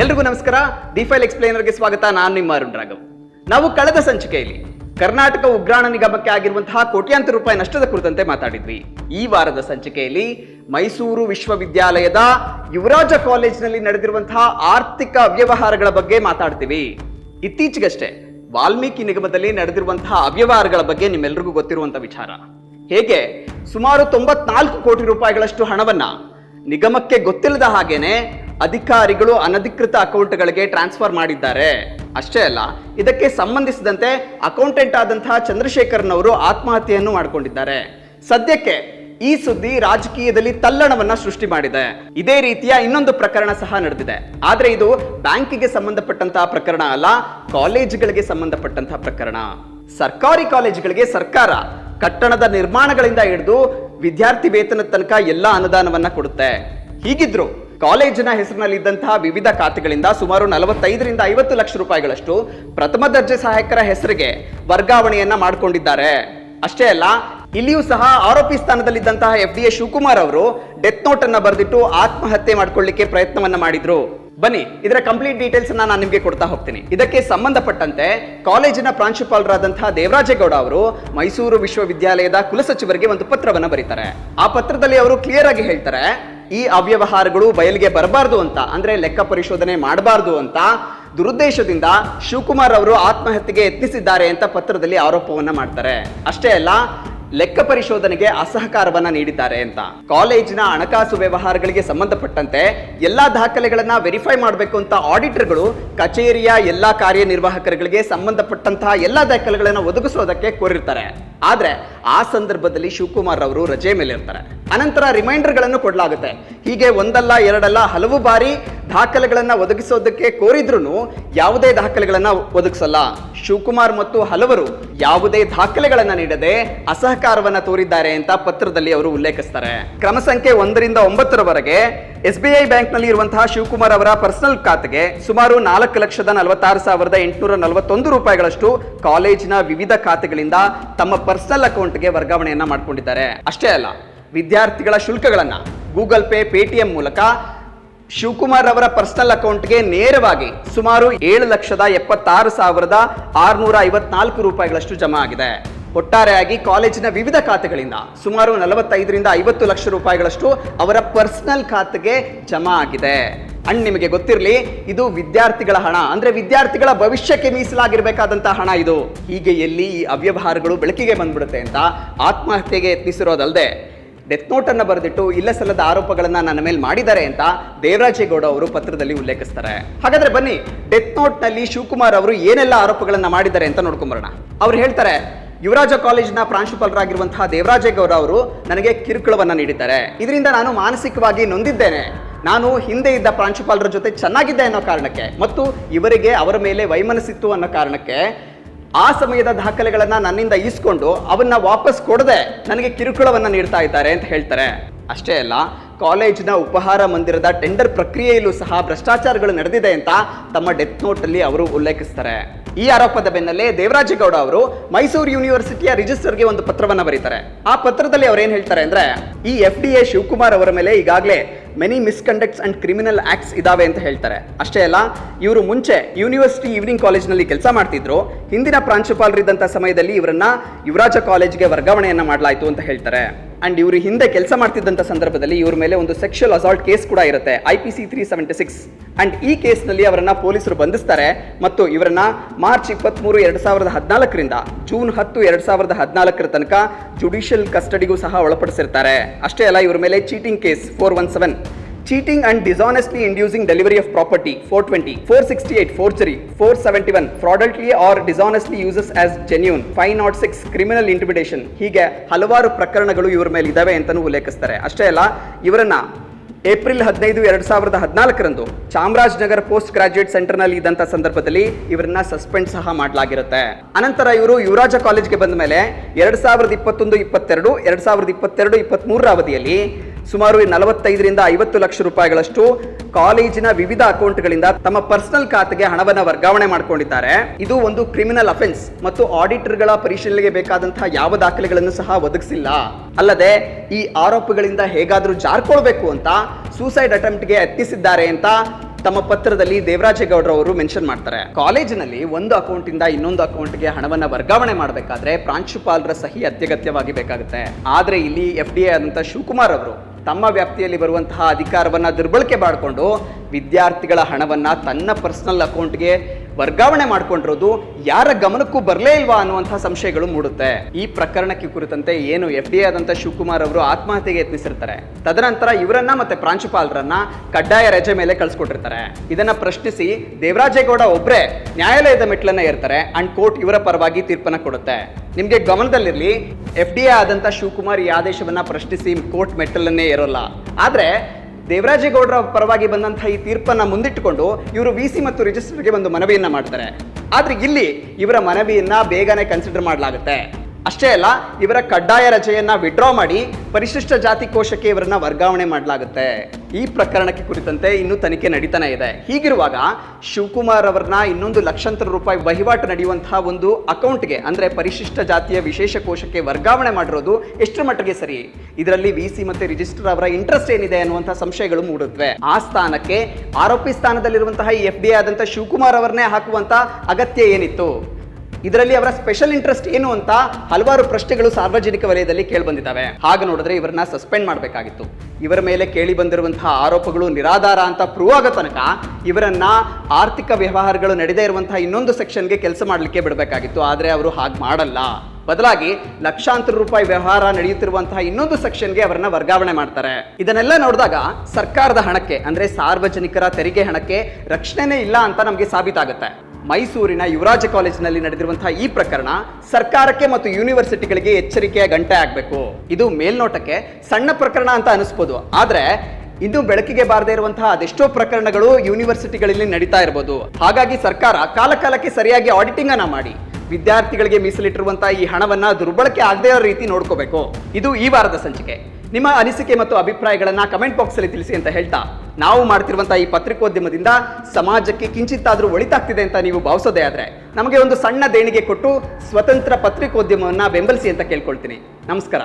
ಎಲ್ರಿಗೂ ನಮಸ್ಕಾರ. ಡಿಫೈಲ್ ಎಕ್ಸ್ಪ್ಲೇನರ್ಗೆ ಸ್ವಾಗತ. ನಾನು ನಿಮ್ಮ ಅರುಣ್ ರಾಘವ್. ನಾವು ಕಳೆದ ಸಂಚಿಕೆಯಲ್ಲಿ ಕರ್ನಾಟಕ ಉಗ್ರಾಣ ನಿಗಮಕ್ಕೆ ಆಗಿರುವಂತಹ ಕೋಟ್ಯಾಂತರ ರೂಪಾಯಿ ನಷ್ಟದ ಕುರಿತಂತೆ ಮಾತಾಡಿದ್ವಿ. ಈ ವಾರದ ಸಂಚಿಕೆಯಲ್ಲಿ ಮೈಸೂರು ವಿಶ್ವವಿದ್ಯಾಲಯದ ಯುವರಾಜ ಕಾಲೇಜಿನಲ್ಲಿ ನಡೆದಿರುವಂತಹ ಆರ್ಥಿಕ ಅವ್ಯವಹಾರಗಳ ಬಗ್ಗೆ ಮಾತಾಡ್ತೀವಿ. ಇತ್ತೀಚೆಗಷ್ಟೇ ವಾಲ್ಮೀಕಿ ನಿಗಮದಲ್ಲಿ ನಡೆದಿರುವಂತಹ ಅವ್ಯವಹಾರಗಳ ಬಗ್ಗೆ ನಿಮ್ಮೆಲ್ಲರಿಗೂ ಗೊತ್ತಿರುವಂತಹ ವಿಚಾರ. ಹೇಗೆ? ಸುಮಾರು ತೊಂಬತ್ನಾಲ್ಕು ಕೋಟಿ ರೂಪಾಯಿಗಳಷ್ಟು ಹಣವನ್ನ ನಿಗಮಕ್ಕೆ ಗೊತ್ತಿಲ್ಲದ ಹಾಗೇನೆ ಅಧಿಕಾರಿಗಳು ಅನಧಿಕೃತ ಅಕೌಂಟ್ಗಳಿಗೆ ಟ್ರಾನ್ಸ್ಫರ್ ಮಾಡಿದ್ದಾರೆ. ಅಷ್ಟೇ ಅಲ್ಲ, ಇದಕ್ಕೆ ಸಂಬಂಧಿಸಿದಂತೆ ಅಕೌಂಟೆಂಟ್ ಆದಂತಹ ಚಂದ್ರಶೇಖರ್ನವರು ಆತ್ಮಹತ್ಯೆಯನ್ನು ಮಾಡಿಕೊಂಡಿದ್ದಾರೆ. ಸದ್ಯಕ್ಕೆ ಈ ಸುದ್ದಿ ರಾಜಕೀಯದಲ್ಲಿ ತಲ್ಲಣವನ್ನ ಸೃಷ್ಟಿ ಮಾಡಿದೆ. ಇದೇ ರೀತಿಯ ಇನ್ನೊಂದು ಪ್ರಕರಣ ಸಹ ನಡೆದಿದೆ. ಆದ್ರೆ ಇದು ಬ್ಯಾಂಕಿಗೆ ಸಂಬಂಧಪಟ್ಟಂತಹ ಪ್ರಕರಣ ಅಲ್ಲ, ಕಾಲೇಜುಗಳಿಗೆ ಸಂಬಂಧಪಟ್ಟಂತಹ ಪ್ರಕರಣ. ಸರ್ಕಾರಿ ಕಾಲೇಜುಗಳಿಗೆ ಸರ್ಕಾರ ಕಟ್ಟಣದ ನಿರ್ಮಾಣಗಳಿಂದ ಹಿಡಿದು ವಿದ್ಯಾರ್ಥಿ ವೇತನದ ತನಕ ಎಲ್ಲ ಅನುದಾನವನ್ನ ಕೊಡುತ್ತೆ. ಹೀಗಿದ್ರು ಕಾಲೇಜಿನ ಹೆಸರಿನಲ್ಲಿ ಇದ್ದಂತಹ ವಿವಿಧ ಖಾತೆಗಳಿಂದ ಸುಮಾರು ನಲವತ್ತೈದರಿಂದ ಐವತ್ತು ಲಕ್ಷ ರೂಪಾಯಿಗಳಷ್ಟು ಪ್ರಥಮ ದರ್ಜೆ ಸಹಾಯಕರ ಹೆಸರಿಗೆ ವರ್ಗಾವಣೆಯನ್ನ ಮಾಡಿಕೊಂಡಿದ್ದಾರೆ. ಅಷ್ಟೇ ಅಲ್ಲ, ಇಲ್ಲಿಯೂ ಸಹ ಆರೋಪಿ ಸ್ಥಾನದಲ್ಲಿದ್ದಂತಹ ಎಫ್ ಡಿ ಎ ಶಿವಕುಮಾರ್ ಅವರು ಡೆತ್ ನೋಟ್ ಅನ್ನ ಬರೆದಿಟ್ಟು ಆತ್ಮಹತ್ಯೆ ಮಾಡಿಕೊಳ್ಳಿಕ್ಕೆ ಪ್ರಯತ್ನವನ್ನ ಮಾಡಿದ್ರು. ಬನ್ನಿ, ಇದರ ಕಂಪ್ಲೀಟ್ ಡೀಟೇಲ್ಸ್ ಅನ್ನ ನಾನು ನಿಮಗೆ ಕೊಡ್ತಾ ಹೋಗ್ತೀನಿ. ಇದಕ್ಕೆ ಸಂಬಂಧಪಟ್ಟಂತೆ ಕಾಲೇಜಿನ ಪ್ರಾಂಶುಪಾಲರಾದಂತಹ ದೇವರಾಜೇಗೌಡ ಅವರು ಮೈಸೂರು ವಿಶ್ವವಿದ್ಯಾಲಯದ ಕುಲಸಚಿವರಿಗೆ ಒಂದು ಪತ್ರವನ್ನು ಬರೀತಾರೆ. ಆ ಪತ್ರದಲ್ಲಿ ಅವರು ಕ್ಲಿಯರ್ ಆಗಿ ಹೇಳ್ತಾರೆ ಈ ಅವ್ಯವಹಾರಗಳು ಬಯಲಿಗೆ ಬರಬಾರ್ದು ಅಂತ, ಅಂದ್ರೆ ಲೆಕ್ಕ ಪರಿಶೋಧನೆ ಮಾಡಬಾರ್ದು ಅಂತ ದುರುದ್ದೇಶದಿಂದ ಶಿವಕುಮಾರ್ ಅವರು ಆತ್ಮಹತ್ಯೆಗೆ ಯತ್ನಿಸಿದ್ದಾರೆ ಅಂತ ಪತ್ರದಲ್ಲಿ ಆರೋಪವನ್ನ ಮಾಡ್ತಾರೆ. ಅಷ್ಟೇ ಅಲ್ಲ ಲೆಕ್ಕ ಪರಿಶೋಧನೆಗೆ ಅಸಹಕಾರವನ್ನ ನೀಡಿದ್ದಾರೆ ಅಂತ. ಕಾಲೇಜಿನ ಹಣಕಾಸು ವ್ಯವಹಾರಗಳಿಗೆ ಸಂಬಂಧಪಟ್ಟಂತೆ ಎಲ್ಲಾ ದಾಖಲೆಗಳನ್ನ ವೆರಿಫೈ ಮಾಡಬೇಕು ಅಂತ ಆಡಿಟರ್ಗಳು ಕಚೇರಿಯ ಎಲ್ಲಾ ಕಾರ್ಯನಿರ್ವಾಹಕರುಗಳಿಗೆ ಸಂಬಂಧಪಟ್ಟಂತಹ ಎಲ್ಲಾ ದಾಖಲೆಗಳನ್ನ ಒದಗಿಸೋದಕ್ಕೆ ಕೋರಿರ್ತಾರೆ. ಆದ್ರೆ ಆ ಸಂದರ್ಭದಲ್ಲಿ ಶಿವಕುಮಾರ್ ಅವರು ರಜೆ ಮೇಲೆ ಇರ್ತಾರೆ ಅನಂತರ ರಿಮೈಂಡರ್ಗಳನ್ನು ಕೊಡಲಾಗುತ್ತೆ. ಹೀಗೆ ಒಂದಲ್ಲ ಎರಡಲ್ಲ ಹಲವು ಬಾರಿ ದಾಖಲೆಗಳನ್ನ ಒದಗಿಸೋದಕ್ಕೆ ಕೋರಿದ್ರು ಯಾವುದೇ ದಾಖಲೆಗಳನ್ನು ಒದಗಿಸಲ್ಲ. ಶಿವಕುಮಾರ್ ಮತ್ತು ಹಲವರು ಯಾವುದೇ ದಾಖಲೆಗಳನ್ನು ನೀಡದೆ ಅಸಹಕಾರವನ್ನು ತೋರಿದ್ದಾರೆ ಅಂತ ಪತ್ರದಲ್ಲಿ ಅವರು ಉಲ್ಲೇಖಿಸ್ತಾರೆ. ಕ್ರಮ ಸಂಖ್ಯೆ ಒಂದರಿಂದ ಒಂಬತ್ತರವರೆಗೆ ಎಸ್ ಬಿ ಐ ಬ್ಯಾಂಕ್ನಲ್ಲಿ ಇರುವಂತಹ ಶಿವಕುಮಾರ್ ಅವರ ಪರ್ಸನಲ್ ಖಾತೆಗೆ ಸುಮಾರು ನಾಲ್ಕು ಲಕ್ಷದ ನಲವತ್ತಾರು ಸಾವಿರದ ಎಂಟುನೂರ ನಲವತ್ತೊಂದು ರೂಪಾಯಿಗಳಷ್ಟು ಕಾಲೇಜಿನ ವಿವಿಧ ಖಾತೆಗಳಿಂದ ತಮ್ಮ ಪರ್ಸನಲ್ ಅಕೌಂಟ್ಗೆ ವರ್ಗಾವಣೆಯನ್ನ ಮಾಡಿಕೊಂಡಿದ್ದಾರೆ. ಅಷ್ಟೇ ಅಲ್ಲ, ವಿದ್ಯಾರ್ಥಿಗಳ ಶುಲ್ಕಗಳನ್ನ ಗೂಗಲ್ ಪೇ, ಪೇಟಿಎಂ ಮೂಲಕ ಶಿವಕುಮಾರ್ ಅವರ ಪರ್ಸನಲ್ ಅಕೌಂಟ್ಗೆ ನೇರವಾಗಿ ಸುಮಾರು ಏಳು ಲಕ್ಷದ ಎಪ್ಪತ್ತಾರು ಸಾವಿರದ ಆರುನೂರ ಐವತ್ನಾಲ್ಕು ರೂಪಾಯಿಗಳಷ್ಟು ಜಮಾ ಆಗಿದೆ. ಒಟ್ಟಾರೆಯಾಗಿ ಕಾಲೇಜಿನ ವಿವಿಧ ಖಾತೆಗಳಿಂದ ಸುಮಾರು ನಲವತ್ತೈದರಿಂದ ಐವತ್ತು ಲಕ್ಷ ರೂಪಾಯಿಗಳಷ್ಟು ಅವರ ಪರ್ಸನಲ್ ಖಾತೆಗೆ ಜಮಾ ಆಗಿದೆ. ಅಂಡ್ ನಿಮಗೆ ಗೊತ್ತಿರಲಿ, ಇದು ವಿದ್ಯಾರ್ಥಿಗಳ ಹಣ. ಅಂದ್ರೆ ವಿದ್ಯಾರ್ಥಿಗಳ ಭವಿಷ್ಯಕ್ಕೆ ಮೀಸಲಾಗಿರ್ಬೇಕಾದಂತಹ ಹಣ ಇದು. ಹೀಗೆ ಎಲ್ಲಿ ಈ ಅವ್ಯವಹಾರಗಳು ಬೆಳಕಿಗೆ ಬಂದ್ಬಿಡುತ್ತೆ ಅಂತ ಆತ್ಮಹತ್ಯೆಗೆ ಯತ್ನಿಸಿರೋದಲ್ಲದೆ ಡೆತ್ ನೋಟ್ ಅನ್ನ ಬರೆದಿಟ್ಟು, ಇಲ್ಲ ಸಲ್ಲದ ಆರೋಪಗಳನ್ನು ನನ್ನ ಮೇಲೆ ಮಾಡಿದ್ದಾರೆ ಅಂತ ದೇವರಾಜೇಗೌಡ ಅವರು ಪತ್ರದಲ್ಲಿ ಉಲ್ಲೇಖಿಸ್ತಾರೆ. ಹಾಗಾದ್ರೆ ಬನ್ನಿ ಡೆತ್ ನೋಟ್ನಲ್ಲಿ ಶಿವಕುಮಾರ್ ಅವರು ಏನೆಲ್ಲ ಆರೋಪಗಳನ್ನು ಮಾಡಿದ್ದಾರೆ ಅಂತ ನೋಡ್ಕೊಂಬರೋಣ. ಅವ್ರು ಹೇಳ್ತಾರೆ, ಯುವರಾಜ ಕಾಲೇಜಿನ ಪ್ರಾಂಶುಪಾಲರಾಗಿರುವಂತಹ ದೇವರಾಜೇಗೌಡ ಅವರು ನನಗೆ ಕಿರುಕುಳವನ್ನು ನೀಡಿದ್ದಾರೆ. ಇದರಿಂದ ನಾನು ಮಾನಸಿಕವಾಗಿ ನೊಂದಿದ್ದೇನೆ. ನಾನು ಹಿಂದೆ ಇದ್ದ ಪ್ರಾಂಶುಪಾಲರ ಜೊತೆ ಚೆನ್ನಾಗಿದ್ದೆ ಅನ್ನೋ ಕಾರಣಕ್ಕೆ ಮತ್ತು ಇವರಿಗೆ ಅವರ ಮೇಲೆ ವೈಮನಸ್ಸಿತ್ತು ಅನ್ನೋ ಕಾರಣಕ್ಕೆ ಆ ಸಮಯದ ದಾಖಲೆಗಳನ್ನ ನನ್ನಿಂದ ಈಸ್ಕೊಂಡು ಅವನ್ನ ವಾಪಸ್ ಕೊಡದೆ ನನಗೆ ಕಿರುಕುಳವನ್ನ ನೀಡ್ತಾ ಇದ್ದಾರೆ ಅಂತ ಹೇಳ್ತಾರೆ. ಅಷ್ಟೇ ಅಲ್ಲ, ಕಾಲೇಜಿನ ಉಪಹಾರ ಮಂದಿರದ ಟೆಂಡರ್ ಪ್ರಕ್ರಿಯೆಯಲ್ಲೂ ಸಹ ಭ್ರಷ್ಟಾಚಾರಗಳು ನಡೆದಿದೆ ಅಂತ ತಮ್ಮ ಡೆತ್ ನೋಟ್ ಅಲ್ಲಿ ಅವರು ಉಲ್ಲೇಖಿಸ್ತಾರೆ. ಈ ಆರೋಪದ ಬೆನ್ನಲ್ಲೇ ದೇವರಾಜೇಗೌಡ ಅವರು ಮೈಸೂರು ಯೂನಿವರ್ಸಿಟಿಯ ರಿಜಿಸ್ಟರ್ಗೆ ಒಂದು ಪತ್ರವನ್ನು ಬರೀತಾರೆ. ಆ ಪತ್ರದಲ್ಲಿ ಅವ್ರು ಏನು ಹೇಳ್ತಾರೆ ಅಂದ್ರೆ, ಈ ಎಫ್ ಡಿ ಎ ಶಿವಕುಮಾರ್ ಅವರ ಮೇಲೆ ಈಗಾಗಲೇ many misconducts and criminal acts ಇದಾವೆ ಅಂತ ಹೇಳ್ತಾರೆ. ಅಷ್ಟೇ ಅಲ್ಲ, ಇವರು ಮುಂಚೆ ಯೂನಿವರ್ಸಿಟಿ ಈವ್ನಿಂಗ್ ಕಾಲೇಜ್ನಲ್ಲಿ ಕೆಲಸ ಮಾಡ್ತಿದ್ರು, ಹಿಂದಿನ ಪ್ರಾಂಶುಪಾಲರಿದ್ದಂಥ ಸಮಯದಲ್ಲಿ ಇವರನ್ನ ಯುವರಾಜ ಕಾಲೇಜ್ಗೆ ವರ್ಗಾವಣೆಯನ್ನ ಮಾಡಲಾಯಿತು ಅಂತ ಹೇಳ್ತಾರೆ. ಅಂಡ್ ಇವರು ಹಿಂದೆ ಕೆಲಸ ಮಾಡ್ತಿದ್ದಂಥ ಸಂದರ್ಭದಲ್ಲಿ ಇವ್ರ ಮೇಲೆ ಒಂದು ಸೆಕ್ಷುವಲ್ ಅಸಾಲ್ಟ್ ಕೇಸ್ ಕೂಡ ಇರುತ್ತೆ I P C three seventy six and ಈ ಕೇಸ್ನಲ್ಲಿ ಅವರನ್ನ ಪೊಲೀಸರು ಬಂಧಿಸ್ತಾರೆ ಮತ್ತು ಇವರನ್ನ ಮಾರ್ಚ್ ಇಪ್ಪತ್ತ್ಮೂರು ಎರಡು ಸಾವಿರದ ಹದಿನಾಲ್ಕರಿಂದ ಜೂನ್ ಹತ್ತು ಎರಡು ಸಾವಿರದ ಹದಿನಾಲ್ಕರ ತನಕ ಜುಡಿಷಿಯಲ್ ಕಸ್ಟಡಿಗೂ ಸಹ ಒಳಪಡಿಸಿರ್ತಾರೆ. ಅಷ್ಟೇ ಅಲ್ಲ, ಇವ್ರ ಮೇಲೆ cheating case four one seven cheating and dishonestly inducing delivery of property four twenty four sixty eight forgery four seventy one fraudulently or dishonestly uses as genuine five not six criminal intimidation ಹೀಗೆ ಹಲವಾರು ಪ್ರಕರಣಗಳು ಇವರ ಮೇಲೆ ಇದಾವೆ ಅಂತಲೂ ಉಲ್ಲೇಖಿಸ್ತಾರೆ. ಅಷ್ಟೇ ಅಲ್ಲ, ಇವರನ್ನ ಏಪ್ರಿಲ್ ಹದಿನೈದು, ಎರಡು ಸಾವಿರದ ಹದಿನಾಲ್ಕರಂದು ಚಾಮರಾಜನಗರ ಪೋಸ್ಟ್ ಗ್ರಾಜುಯೇಟ್ ಸೆಂಟರ್ನಲ್ಲಿ ಇದ್ದಂಥ ಸಂದರ್ಭದಲ್ಲಿ ಇವರನ್ನ ಸಸ್ಪೆಂಡ್ ಸಹ ಮಾಡಲಾಗಿರುತ್ತೆ. ಅನಂತರ ಇವರು ಯುವರಾಜ ಕಾಲೇಜ್ಗೆ ಬಂದ ಮೇಲೆ ಎರಡು ಸಾವಿರದ ಇಪ್ಪತ್ತೊಂದು, ಇಪ್ಪತ್ತೆರಡು, ಎರಡು ಸಾವಿರದ ಇಪ್ಪತ್ತೆರಡು ಇಪ್ಪತ್ತ್ಮೂರರ ಅವಧಿಯಲ್ಲಿ ಸುಮಾರು ನಲವತ್ತೈದರಿಂದ ಐವತ್ತು ಲಕ್ಷ ರೂಪಾಯಿಗಳಷ್ಟು ಕಾಲೇಜಿನ ವಿವಿಧ ಅಕೌಂಟ್ಗಳಿಂದ ತಮ್ಮ ಪರ್ಸನಲ್ ಖಾತೆಗೆ ಹಣವನ್ನು ವರ್ಗಾವಣೆ ಮಾಡಿಕೊಂಡಿದ್ದಾರೆ. ಇದು ಒಂದು ಕ್ರಿಮಿನಲ್ ಅಫೆನ್ಸ್ ಮತ್ತು ಆಡಿಟರ್ಗಳ ಪರಿಶೀಲನೆಗೆ ಬೇಕಾದಂತಹ ಯಾವ ದಾಖಲೆಗಳನ್ನು ಸಹ ಒದಗಿಸಿಲ್ಲ. ಅಲ್ಲದೆ ಈ ಆರೋಪಗಳಿಂದ ಹೇಗಾದರೂ ಜಾರ್ಕೊಳ್ಬೇಕು ಅಂತ ಸೂಸೈಡ್ ಅಟೆಂಪ್ಟ್ಗೆ ಯತ್ನಿಸಿದ್ದಾರೆ ಅಂತ ತಮ್ಮ ಪತ್ರದಲ್ಲಿ ದೇವರಾಜೇಗೌಡರು ಅವರು ಮೆನ್ಷನ್ ಮಾಡ್ತಾರೆ. ಕಾಲೇಜಿನಲ್ಲಿ ಒಂದು ಅಕೌಂಟ್ ಇಂದ ಇನ್ನೊಂದು ಅಕೌಂಟ್ಗೆ ಹಣವನ್ನು ವರ್ಗಾವಣೆ ಮಾಡಬೇಕಾದ್ರೆ ಪ್ರಾಂಶುಪಾಲರ ಸಹಿ ಅತ್ಯಗತ್ಯವಾಗಿ ಬೇಕಾಗುತ್ತೆ. ಆದರೆ ಇಲ್ಲಿ ಎಫ್ ಡಿ ಎ ಆದಂತ ಶಿವಕುಮಾರ್ ಅವರು ತಮ್ಮ ವ್ಯಾಪ್ತಿಯಲ್ಲಿ ಬರುವಂತಹ ಅಧಿಕಾರವನ್ನು ದುರ್ಬಳಕೆ ಮಾಡಿಕೊಂಡು ವಿದ್ಯಾರ್ಥಿಗಳ ಹಣವನ್ನು ತನ್ನ ಪರ್ಸ್ನಲ್ ಅಕೌಂಟ್ಗೆ ವರ್ಗಾವಣೆ ಮಾಡ್ಕೊಂಡಿರೋದು ಯಾರ ಗಮನಕ್ಕೂ ಬರಲೇ ಇಲ್ವಾ ಅನ್ನುವಂತಹ ಸಂಶಯಗಳು ಮೂಡುತ್ತೆ. ಈ ಪ್ರಕರಣಕ್ಕೆ ಕುರಿತಂತೆ ಏನು ಎಫ್ ಡಿ ಆದಂತ ಶಿವಕುಮಾರ್ ಅವರು ಆತ್ಮಹತ್ಯೆಗೆ ಯತ್ನಿಸಿರ್ತಾರೆ. ತದನಂತರ ಇವರನ್ನ ಮತ್ತೆ ಪ್ರಾಂಶುಪಾಲರನ್ನ ಕಡ್ಡಾಯ ರಜೆ ಮೇಲೆ ಕಳ್ಸಿಕೊಟ್ಟಿರ್ತಾರೆ. ಇದನ್ನ ಪ್ರಶ್ನಿಸಿ ದೇವರಾಜೇಗೌಡ ಒಬ್ಬರೇ ನ್ಯಾಯಾಲಯದ ಮೆಟ್ಲನ್ನ ಏರ್ತಾರೆ, ಅಂಡ್ ಕೋರ್ಟ್ ಇವರ ಪರವಾಗಿ ತೀರ್ಪನ್ನ ಕೊಡುತ್ತೆ. ನಿಮ್ಗೆ ಗಮನದಲ್ಲಿರಲಿ, ಎಫ್ ಡಿ ಎ ಆದಂತ ಶಿವಕುಮಾರ್ ಈ ಆದೇಶವನ್ನ ಪ್ರಶ್ನಿಸಿ ಕೋರ್ಟ್ ಮೆಟ್ಟಲನ್ನೇ ಇರೋಲ್ಲ ಆದ್ರೆ ದೇವರಾಜೇಗೌಡರ ಪರವಾಗಿ ಬಂದಂಥ ಈ ತೀರ್ಪನ್ನ ಮುಂದಿಟ್ಟುಕೊಂಡು ಇವರು ವಿ ಸಿ ಮತ್ತು ರಿಜಿಸ್ಟ್ರಿಗೆ ಒಂದು ಮನವಿಯನ್ನು ಮಾಡ್ತಾರೆ. ಆದರೆ ಇಲ್ಲಿ ಇವರ ಮನವಿಯನ್ನು ಬೇಗನೆ ಕನ್ಸಿಡರ್ ಮಾಡಲಾಗುತ್ತೆ. ಅಷ್ಟೇ ಅಲ್ಲ, ಇವರ ಕಡ್ಡಾಯ ರಜೆಯನ್ನ ವಿಡ್ರಾ ಮಾಡಿ ಪರಿಶಿಷ್ಟ ಜಾತಿ ಕೋಶಕ್ಕೆ ಇವರನ್ನ ವರ್ಗಾವಣೆ ಮಾಡಲಾಗುತ್ತೆ. ಈ ಪ್ರಕರಣಕ್ಕೆ ಕುರಿತಂತೆ ಇನ್ನೂ ತನಿಖೆ ನಡೀತಾನೆ ಇದೆ. ಹೀಗಿರುವಾಗ ಶಿವಕುಮಾರ್ ಅವರನ್ನ ಇನ್ನೊಂದು ಲಕ್ಷಾಂತರ ರೂಪಾಯಿ ವಹಿವಾಟು ನಡೆಯುವಂತಹ ಒಂದು ಅಕೌಂಟ್ಗೆ, ಅಂದ್ರೆ ಪರಿಶಿಷ್ಟ ಜಾತಿಯ ವಿಶೇಷ ಕೋಶಕ್ಕೆ ವರ್ಗಾವಣೆ ಮಾಡಿರೋದು ಎಷ್ಟರ ಮಟ್ಟಿಗೆ ಸರಿ? ಇದರಲ್ಲಿ ವಿ ಸಿ ಮತ್ತೆ ರಿಜಿಸ್ಟರ್ ಅವರ ಇಂಟ್ರೆಸ್ಟ್ ಏನಿದೆ ಅನ್ನುವಂತಹ ಸಂಶಯಗಳು ಮೂಡುತ್ತವೆ. ಆ ಸ್ಥಾನಕ್ಕೆ ಆರೋಪಿ ಸ್ಥಾನದಲ್ಲಿರುವಂತಹ ಎಫ್ ಡಿ ಆದಂತಹ ಶಿವಕುಮಾರ್ ಅವರನ್ನೇ ಹಾಕುವಂತ ಅಗತ್ಯ ಏನಿತ್ತು? ಇದರಲ್ಲಿ ಅವರ ಸ್ಪೆಷಲ್ ಇಂಟ್ರೆಸ್ಟ್ ಏನು ಅಂತ ಹಲವಾರು ಪ್ರಶ್ನೆಗಳು ಸಾರ್ವಜನಿಕ ವಲಯದಲ್ಲಿ ಕೇಳಿಬಂದಿದ್ದಾವೆ ಹಾಗೆ ನೋಡಿದ್ರೆ ಇವರನ್ನ ಸಸ್ಪೆಂಡ್ ಮಾಡಬೇಕಾಗಿತ್ತು. ಇವರ ಮೇಲೆ ಕೇಳಿ ಬಂದಿರುವಂತಹ ಆರೋಪಗಳು ನಿರಾಧಾರ ಅಂತ ಪ್ರೂವ್ ಆಗೋ ತನಕ ಇವರನ್ನ ಆರ್ಥಿಕ ವ್ಯವಹಾರಗಳು ನಡೆದೇ ಇರುವಂತಹ ಇನ್ನೊಂದು ಸೆಕ್ಷನ್ಗೆ ಕೆಲಸ ಮಾಡಲಿಕ್ಕೆ ಬಿಡಬೇಕಾಗಿತ್ತು. ಆದರೆ ಅವರು ಹಾಗೆ ಮಾಡಲ್ಲ. ಬದಲಾಗಿ ಲಕ್ಷಾಂತರ ರೂಪಾಯಿ ವ್ಯವಹಾರ ನಡೆಯುತ್ತಿರುವಂತಹ ಇನ್ನೊಂದು ಸೆಕ್ಷನ್ಗೆ ಅವರನ್ನ ವರ್ಗಾವಣೆ ಮಾಡ್ತಾರೆ. ಇದನ್ನೆಲ್ಲ ನೋಡಿದಾಗ ಸರ್ಕಾರದ ಹಣಕ್ಕೆ, ಅಂದ್ರೆ ಸಾರ್ವಜನಿಕರ ತೆರಿಗೆ ಹಣಕ್ಕೆ ರಕ್ಷಣೆನೇ ಇಲ್ಲ ಅಂತ ನಮಗೆ ಸಾಬೀತಾಗುತ್ತೆ. ಮೈಸೂರಿನ ಯುವರಾಜ ಕಾಲೇಜಿನಲ್ಲಿ ನಡೆದಿರುವಂತಹ ಈ ಪ್ರಕರಣ ಸರ್ಕಾರಕ್ಕೆ ಮತ್ತು ಯೂನಿವರ್ಸಿಟಿಗಳಿಗೆ ಎಚ್ಚರಿಕೆಯ ಗಂಟೆ ಆಗಬೇಕು. ಇದು ಮೇಲ್ನೋಟಕ್ಕೆ ಸಣ್ಣ ಪ್ರಕರಣ ಅಂತ ಅನಿಸ್ಬೋದು. ಆದ್ರೆ ಇನ್ನು ಬೆಳಕಿಗೆ ಬಾರದೇ ಇರುವಂತಹ ಅದೆಷ್ಟೋ ಪ್ರಕರಣಗಳು ಯೂನಿವರ್ಸಿಟಿಗಳಲ್ಲಿ ನಡೀತಾ ಇರಬಹುದು ಹಾಗಾಗಿ ಸರ್ಕಾರ ಕಾಲಕಾಲಕ್ಕೆ ಸರಿಯಾಗಿ ಆಡಿಟಿಂಗ್ ಅನ್ನ ಮಾಡಿ, ವಿದ್ಯಾರ್ಥಿಗಳಿಗೆ ಮೀಸಲಿಟ್ಟಿರುವಂತಹ ಈ ಹಣವನ್ನ ದುರ್ಬಳಕೆ ಆಗದೇ ಇರೋ ರೀತಿ ನೋಡ್ಕೋಬೇಕು. ಇದು ಈ ವಾರದ ಸಂಚಿಕೆ. ನಿಮ್ಮ ಅನಿಸಿಕೆ ಮತ್ತು ಅಭಿಪ್ರಾಯಗಳನ್ನ ಕಮೆಂಟ್ ಬಾಕ್ಸ್ ಅಲ್ಲಿ ತಿಳಿಸಿ ಅಂತ ಹೇಳ್ತಾ ನಾವು ಮಾಡ್ತಿರುವಂಥ ಈ ಪತ್ರಿಕೋದ್ಯಮದಿಂದ ಸಮಾಜಕ್ಕೆ ಕಿಂಚಿತ್ತಾದರೂ ಒಳಿತಾಗ್ತಿದೆ ಅಂತ ನೀವು ಭಾವಿಸೋದೇ ಆದ್ರೆ ನಮಗೆ ಒಂದು ಸಣ್ಣ ದೇಣಿಗೆ ಕೊಟ್ಟು ಸ್ವತಂತ್ರ ಪತ್ರಿಕೋದ್ಯಮವನ್ನ ಬೆಂಬಲಿಸಿ ಅಂತ ಕೇಳ್ಕೊಳ್ತೀನಿ. ನಮಸ್ಕಾರ.